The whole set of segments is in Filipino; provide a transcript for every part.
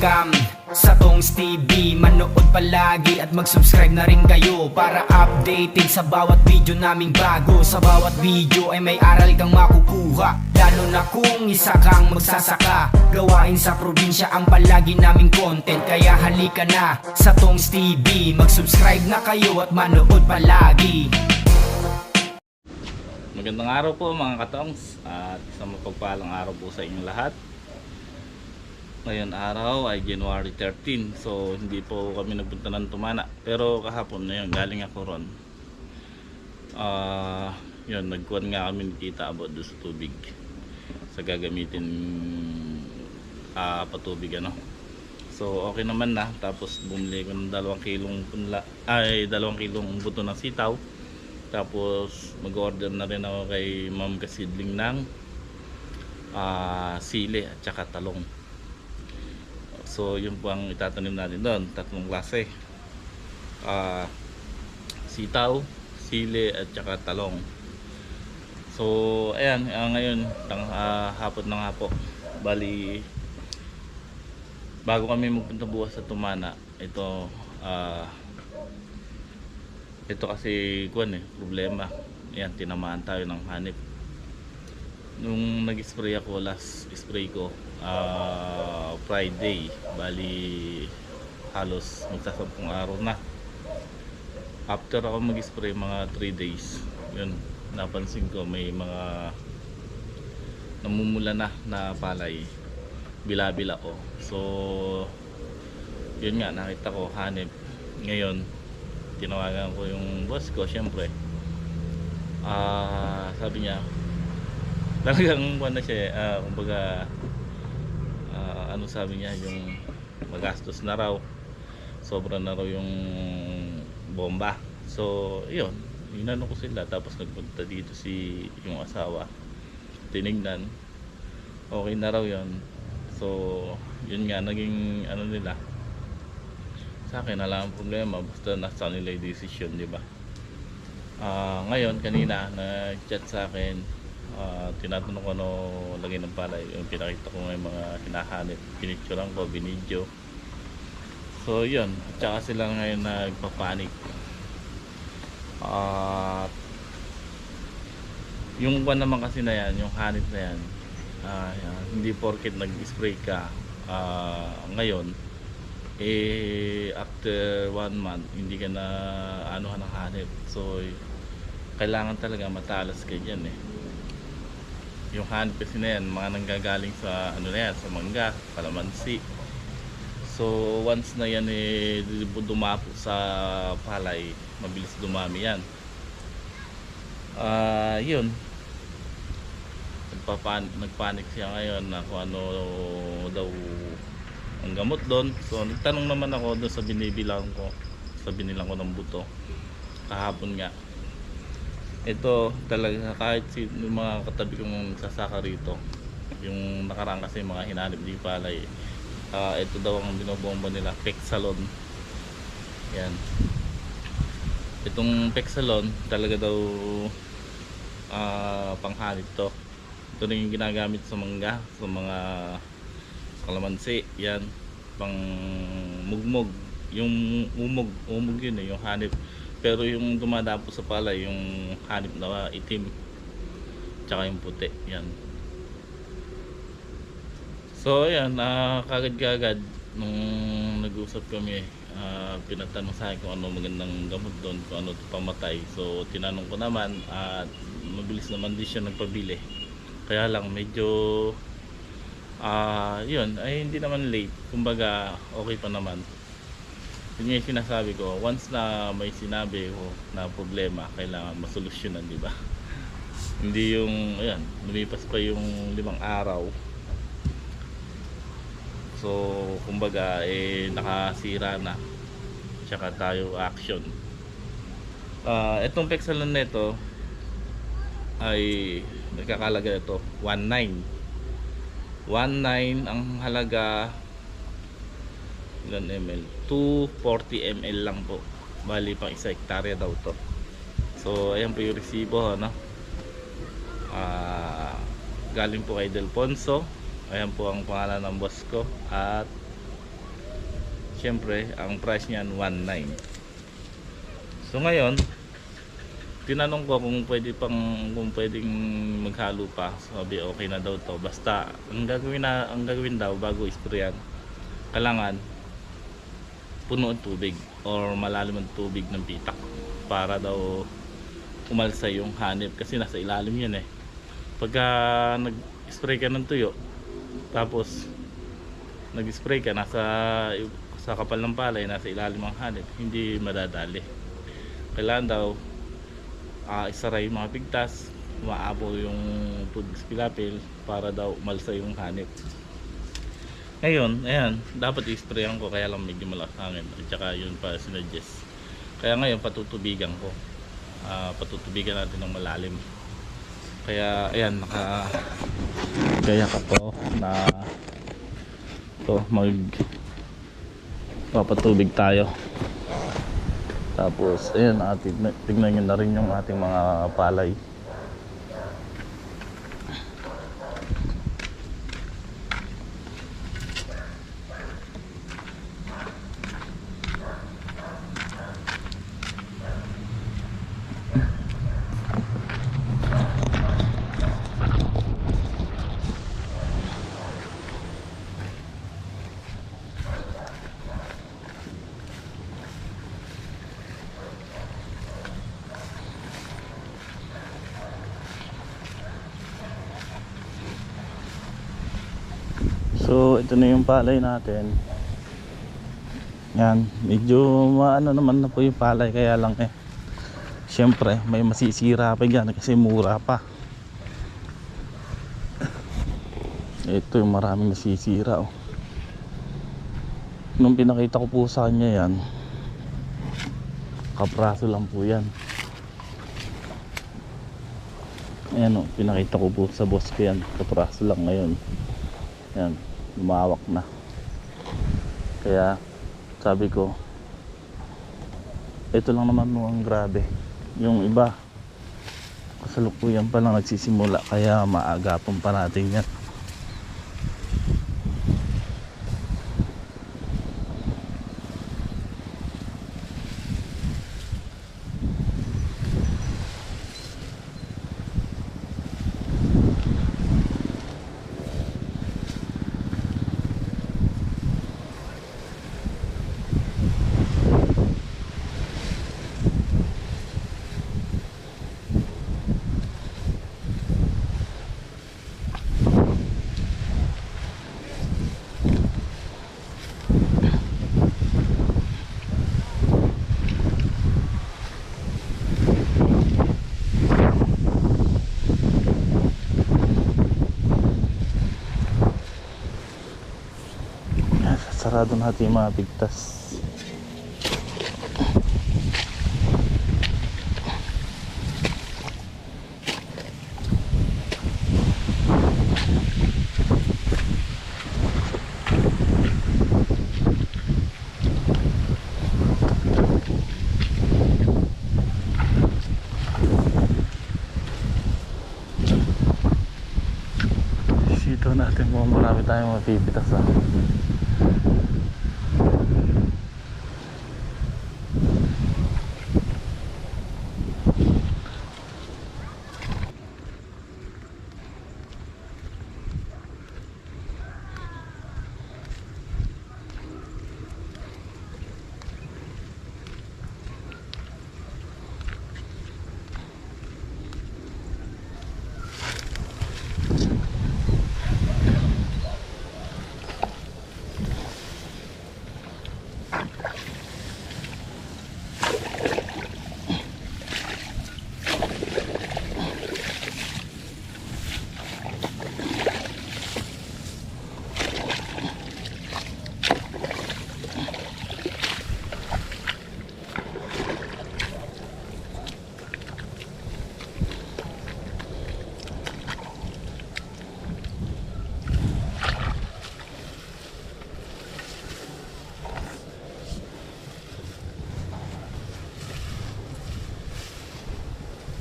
Welcome sa Tongs TV Manood palagi at mag-subscribe na rin kayo Para updated sa bawat video naming bago. Sa bawat video ay may aral kang makukuha Lalo na kung isa kang magsasaka. Gawain sa probinsya ang palagi naming content Kaya halika na sa Tongs TV Mag-subscribe na kayo at manood palagi. Magandang araw po mga katongs at isang mapagpalang araw po sa inyong lahat. Ngayon araw ay January 13 so hindi po kami nagpunta ng Tumana pero kahapon na yun galing ako ron. Ah, yun nagkuhan nga kami ni Tita about doon sa tubig sa gagamitin ah, patubig ano. So okay naman na tapos bumili ko ng dalawang kilong punla ay dalawang kilong buto ng sitaw tapos mag-order na rin ako kay Ma'am Kasidling ng ah, sili at saka talong. So yun po ang itatanim natin doon, tatlong klase. Ah, sitaw, sili at saka talong. So ayan, ah, ngayon tang ah, hapon na nga po. Bali bago kami magpunta bukas sa Tumana, ito ah ito kasi kuan eh, problema. Yan, tinamaan tayo ng hanip. Nung nag-spray ako, last spray ko, ah, Friday, bali halos magsasampung araw na. After ako mag-spray mga 3 days, yun, napansin ko may mga namumula na na palay. Bilabila ko. So yun nga nakita ko hanip. Ngayon tinawagan ko yung boss ko syempre. Ah sabi niya talagang ano siya ah, kumbaga ano sabi niya yung magastos na raw sobra na raw yung bomba. So yun inano ko sila. Tapos nagpunta dito si yung asawa. Tinignan. Okay na raw yun. So yun nga naging ano nila. Sa akin wala ang problema. Basta nasa nila yung decision di ba? Ah, ngayon kanina nag-chat sa akin ah, tinatanong ko ano lagay ng palay. Yung pinakita ko ng mga hinahanip pinicturean ko binidyo. So yun. At saka sila ngayon nagpapanik at yung buwan naman kasi na yan yung hanip na yan yan, hindi porket nag-spray ka ah, ngayon eh after one month hindi ka na ano ng hanip so kailangan talaga matalas ka dyan eh yung kasi na yan mga nanggagaling sa ano na yan sa mangga, kalamansi so once na yan eh dumapo sa palay mabilis dumami yan ah yun nagpapan nagpanik siya ngayon na kung ano daw ang gamot doon. So nagtanong naman ako doon sa binibilang ko, sa binilang ko ng buto kahapon nga. Ito talaga kahit si mga katabi kong sasaka rito, yung nakaraan kasi mga hinanip di palay. ah ito daw ang binobomba nila, Pexalon. Yan. Itong Pexalon talaga daw ah panghanip to. Ito rin yung ginagamit sa mangga, sa mga kalamansi, yan, pang mugmog. Yung umog, umog yun eh, yung hanip. Pero yung dumadapo sa pala, yung hanip na itim, tsaka yung puti, yan. So, ayan, uh, kagad-kagad, nung nag-usap kami, ah, pinatanong sa akin kung ano magandang gamot doon, kung ano pamatay. So, tinanong ko naman, at mabilis naman din siya nagpabili. Kaya lang, medyo ah yun ay hindi naman late kumbaga okay pa naman yun yung sinasabi ko once na may sinabi ko na problema kailangan masolusyonan di ba Hindi yung, ayan, lumipas pa yung limang araw. So, kumbaga, eh, nakasira na. Tsaka tayo action. Ah, itong pexelon nito ay nagkakalaga ito 19 19 ang halaga ilan ml 240 ml lang po. Bali pang isa hektarya daw to. So ayan po yung resibo no Ah, galing po kay Delfonso ayan po ang pangalan ng boss ko. At syempre ang price niyan 19 so ngayon tinanong ko kung pwede pang kung pwedeng maghalo pa. Sabi okay na daw to. Basta ang gagawin na ang gagawin daw bago isprayan kailangan puno ang tubig or malalim ang tubig ng pitak para daw umalsa yung hanip kasi nasa ilalim yan eh. Pagka nag-spray ka ng tuyo tapos nag-spray ka nasa sa kapal ng palay nasa ilalim ang hanip hindi madadali. Kailangan daw uh, isara yung mga pigtas maabo yung sa pilapil para daw umalsa yung hanip ngayon, ayan, dapat i-sprayan ko kaya lang medyo malakas hangin at saka yun pa sinuggest. Kaya ngayon patutubigan ko. Ah, patutubigan natin ng malalim. Kaya ayan naka gaya ka to na to mag papatubig tayo. Tapos ayan tignan, tignan nyo na rin yung ating mga palay So, ito na yung palay natin. Yan, medyo maano naman na po yung palay kaya lang eh. Siyempre, may masisira pa yan kasi mura pa. Ito yung maraming nasisira oh. Nung pinakita ko po sa kanya yan, kapraso lang po yan. Ayan o, pinakita ko po sa boss ko yan, kapraso lang ngayon. Yan, lumawak na. Kaya sabi ko, ito lang naman mo grabe. Yung iba, kasalukuyan pa lang nagsisimula kaya maagapon pa natin yan. Yan, Sarado natin yung mga bigtas. Dito natin mo marami tayong mapipitas ah.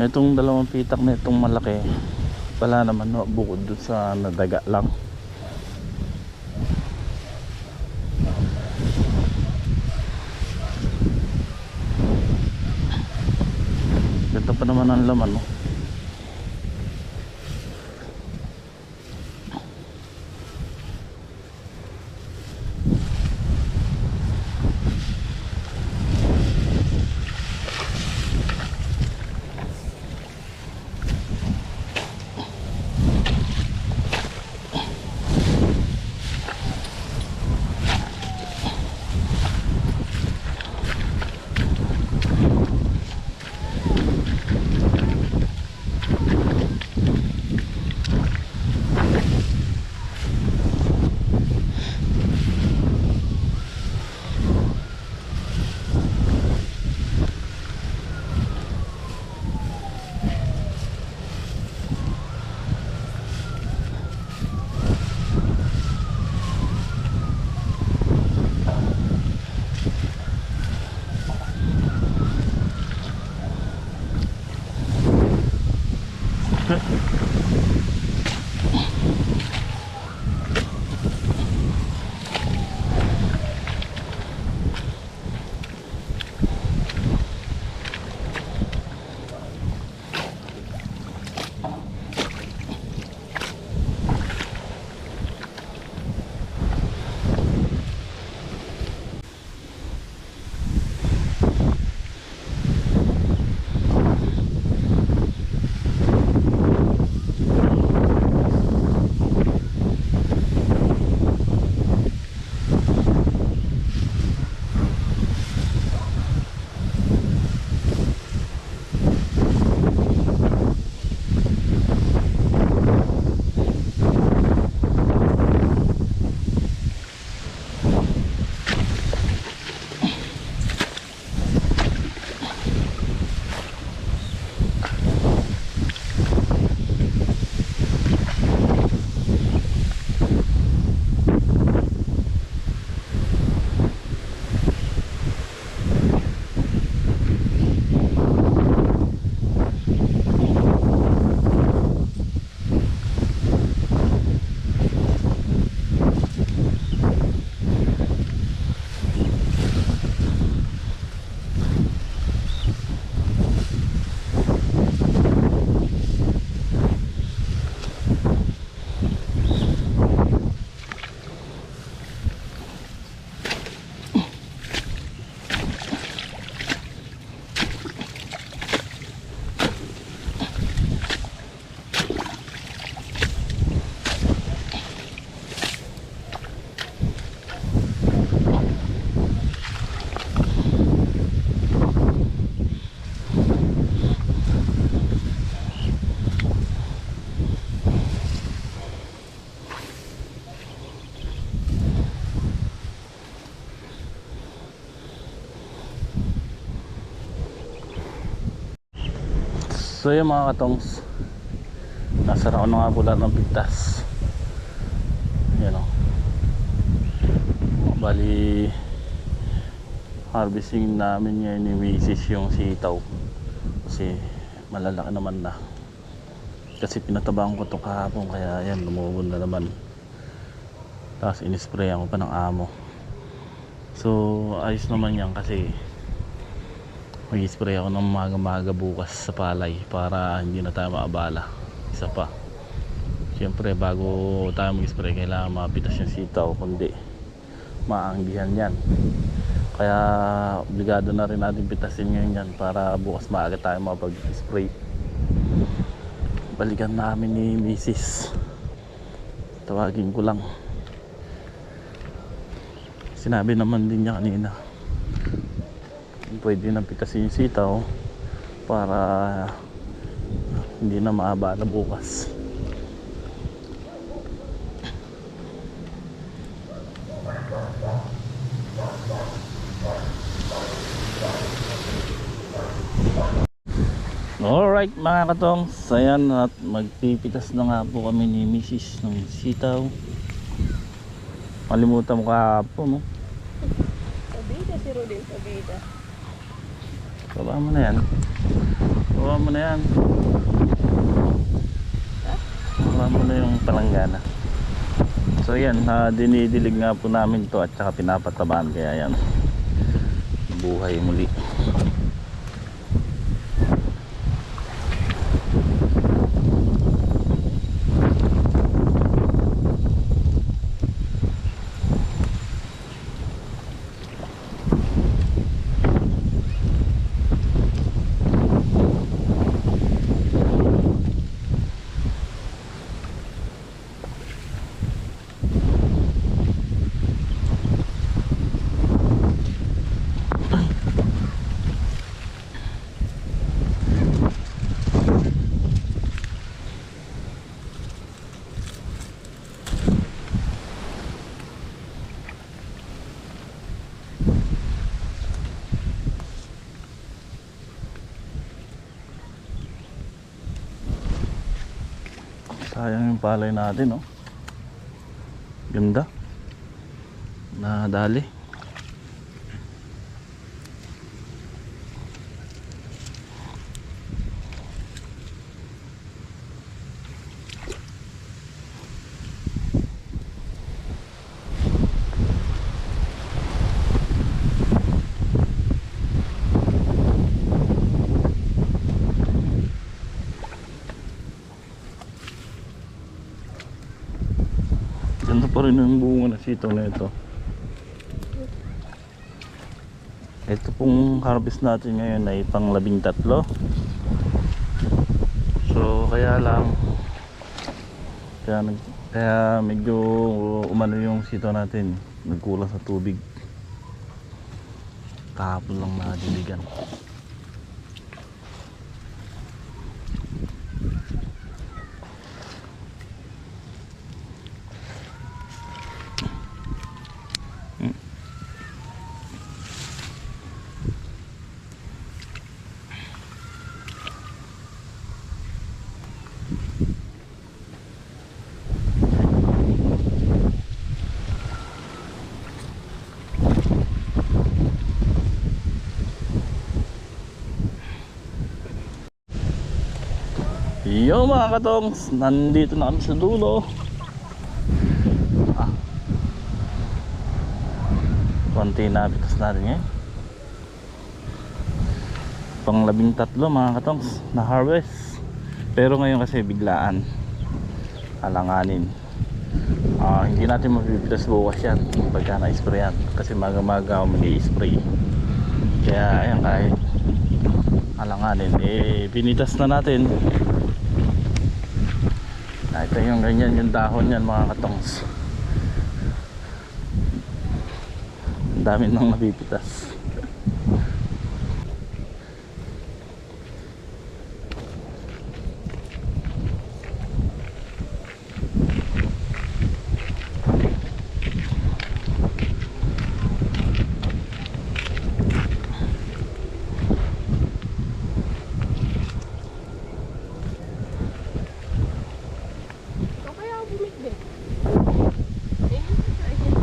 Itong dalawang pitak na itong malaki, wala naman no, bukod dun sa nadaga lang. Ganda pa naman ang laman, no? So yun mga katongs. Nasa na ako na nga po lahat ng pigtas Yan o Bali Harvesting namin ngayon ni Mrs. yung sitaw. Kasi malalaki naman na. Kasi pinatabaan ko to kahapon Kaya yan lumubon na naman. Tapos inisprayan ko pa ng amo. So ayos naman yan kasi mag-spray ako ng maga-maga bukas sa palay para hindi na tayo maabala. Isa pa. Siyempre bago tayo mag-spray kailangan mapitas yung sitaw kundi maanggihan yan. Kaya obligado na rin natin pitasin ngayon yan para bukas maaga tayo mapag-spray. Balikan namin ni Mrs. tawagin ko lang. Sinabi naman din niya kanina pwede na pitasin yung sitaw para hindi na maabala bukas Alright mga katong Sayan at magpipitas na nga po kami ni Mrs. ng sitaw Malimutan mo kahapon no? Pabida si Rodel, pabida. Baba mo na yan Kuha mo na yan. Kuha mo na yung palanggana. So yan, ah, dinidilig nga po namin to at saka pinapatabahan kaya yan. Buhay muli. Yung palay natin, oh. Ganda. Nadali. Ganda pa rin yung bunga na ito. Ito pong harvest natin ngayon ay pang labing tatlo. So kaya lang kaya, kaya medyo umano yung sitaw natin. Nagkulang sa tubig. Kahapon lang nadiligan. Yo mga katongs, nandito na kami sa dulo. Ah. Konti na bitas natin ngayon. Pang labing tatlo mga katongs na harvest. Pero ngayon kasi biglaan. Alanganin. Ah, hindi natin mabibitas bukas yan pagka na-sprayan. Kasi maga-maga mag-i-spray. Kaya ayan kahit alanganin. Eh, binitas na natin. Ah, ito yung ganyan yung dahon yan mga katongs. Ang dami nang napipitas. O kaya ako bumikbit. Eh, ayun.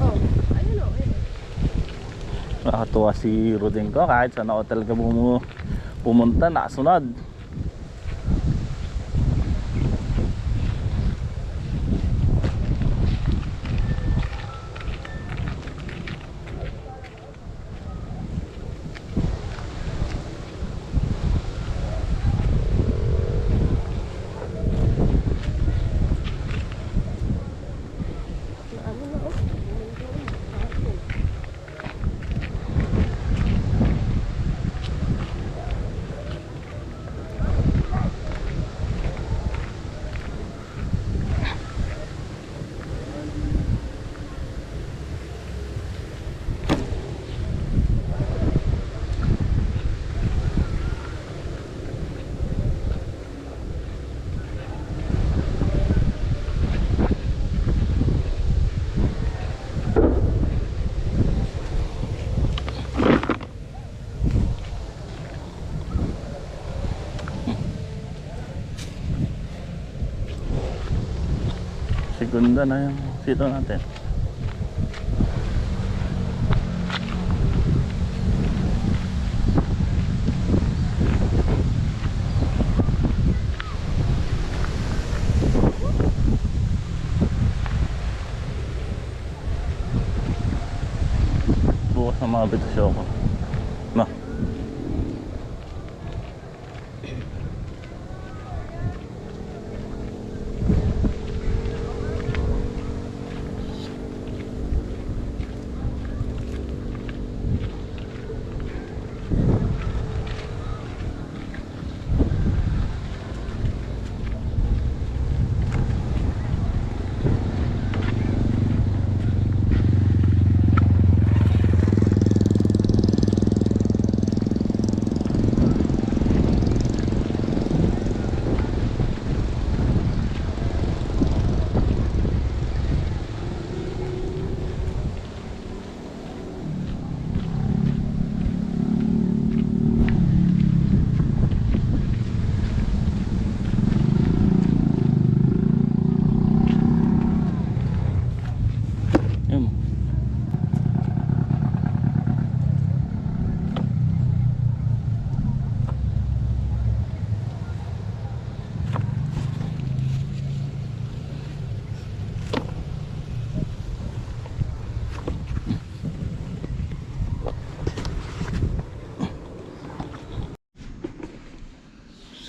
Oh, ayun o, ayun. Nakakatuwa si Rodin ko kahit sa hotel ka pumu pumunta nasunod. segunda na yung sito natin. Bukas na mga bitasyo ko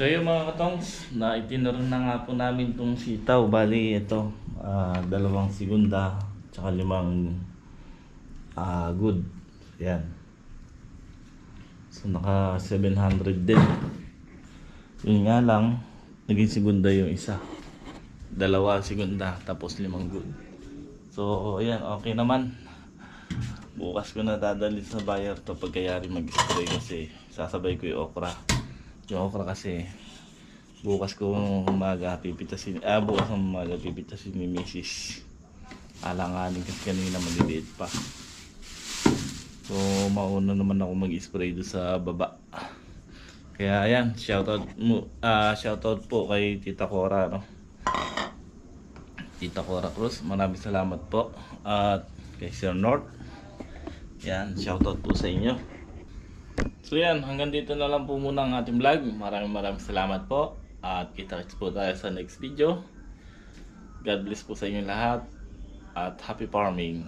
So yun mga katongs, naitinaron na nga po namin tong sitaw. Bali ito, ah, dalawang segunda, tsaka limang ah, good. Yan. So naka 700 din. Yun nga lang, naging segunda yung isa. Dalawa segunda, tapos limang good. So ayan, okay naman. Bukas ko na dadalhin sa buyer to pagkayari mag-spray kasi sasabay ko yung okra. Yung okra kasi bukas ko umaga pipitasin, ah bukas ng umaga pipitasin ni Mrs. Alanganin kasi kanina maliliit pa. So mauna naman ako mag-spray do sa baba. Kaya ayan, shoutout mo, ah shoutout po kay Tita Cora no. Tita Cora Cruz, maraming salamat po. At kay Sir North. Yan, shoutout po sa inyo. So yan, hanggang dito na lang po muna ang ating vlog. Maraming maraming salamat po. At kita-kits po tayo sa next video. God bless po sa inyo lahat. At happy farming.